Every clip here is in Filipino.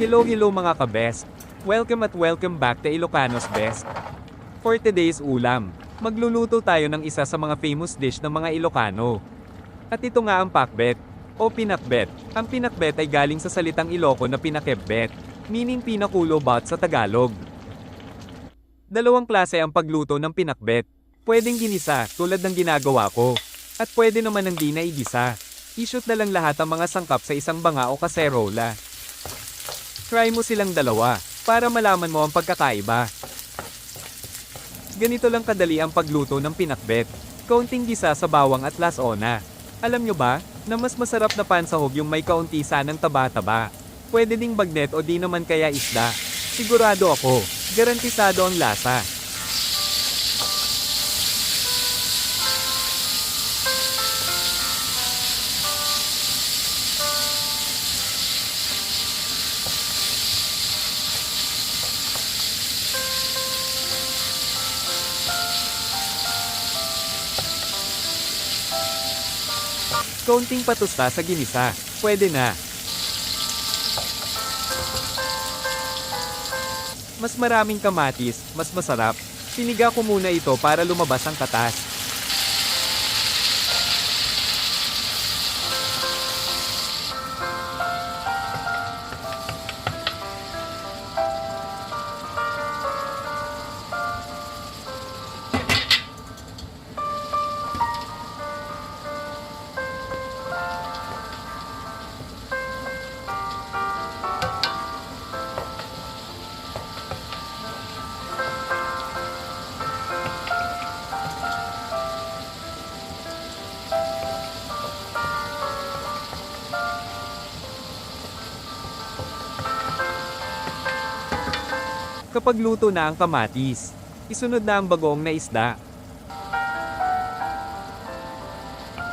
Hello hello mga kabest. Welcome at welcome back to Ilocanos Best. For today's ulam, magluluto tayo ng isa sa mga famous dish ng mga Ilocano. At ito nga ang pakbet, o pinakbet. Ang pinakbet ay galing sa salitang Iloco na pinakebet, meaning pinakulo bat sa Tagalog. Dalawang klase ang pagluto ng pinakbet. Pwedeng ginisa, tulad ng ginagawa ko. At pwede naman ng di na igisa. I-shoot na lang lahat ang mga sangkap sa isang banga o kaserola. Try mo silang dalawa, para malaman mo ang pagkakaiba. Ganito lang kadali ang pagluto ng pinakbet. Kaunting gisa sa bawang at lasona. Alam nyo ba, na mas masarap na pansahog yung may kaunti sanang taba-taba. Pwede ding bagnet o di naman kaya isda. Sigurado ako, garantisado ang lasa. Kaunting patusta sa ginisa, pwede na. Mas maraming kamatis, mas masarap. Siniga ko muna ito para lumabas ang katas. Kapag luto na ang kamatis, isunod na ang bagoong na isda.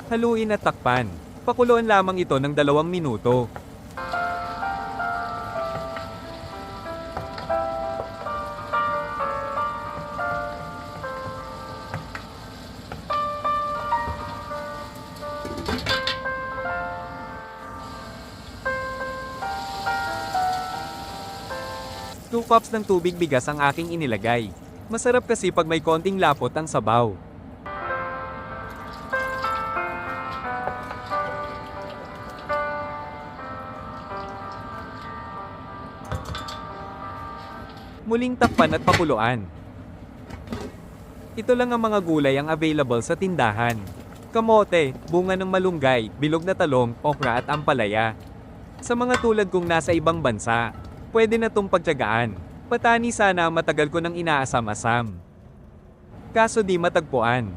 Haluin at takpan. Pakuluan lamang ito ng dalawang minuto. Two cups ng tubig bigas ang aking inilagay. Masarap kasi pag may konting lapot ang sabaw. Muling takpan at pakuluan. Ito lang ang mga gulay ang available sa tindahan. Kamote, bunga ng malunggay, bilog na talong, okra at ampalaya. Sa mga tulad kong nasa ibang bansa, pwede na tong pagtyagaan. Patani sana matagal ko nang inaasam-asam. Kaso di matagpuan.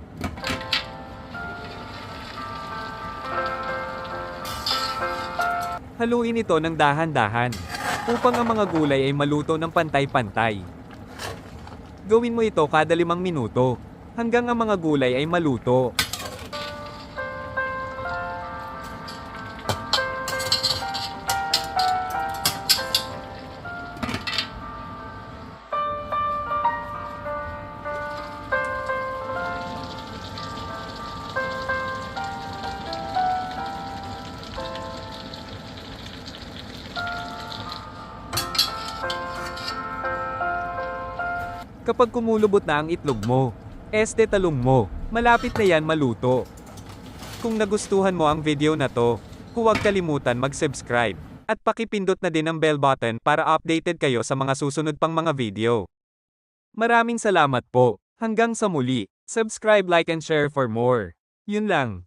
Haluin ito ng dahan-dahan upang ang mga gulay ay maluto ng pantay-pantay. Gawin mo ito kada limang minuto hanggang ang mga gulay ay maluto. Kapag kumulubot na ang itlog mo, este talong mo, malapit na yan maluto. Kung nagustuhan mo ang video na to, huwag kalimutan mag-subscribe at pakipindot na din ang bell button para updated kayo sa mga susunod pang mga video. Maraming salamat po. Hanggang sa muli. Subscribe, like and share for more. Yun lang.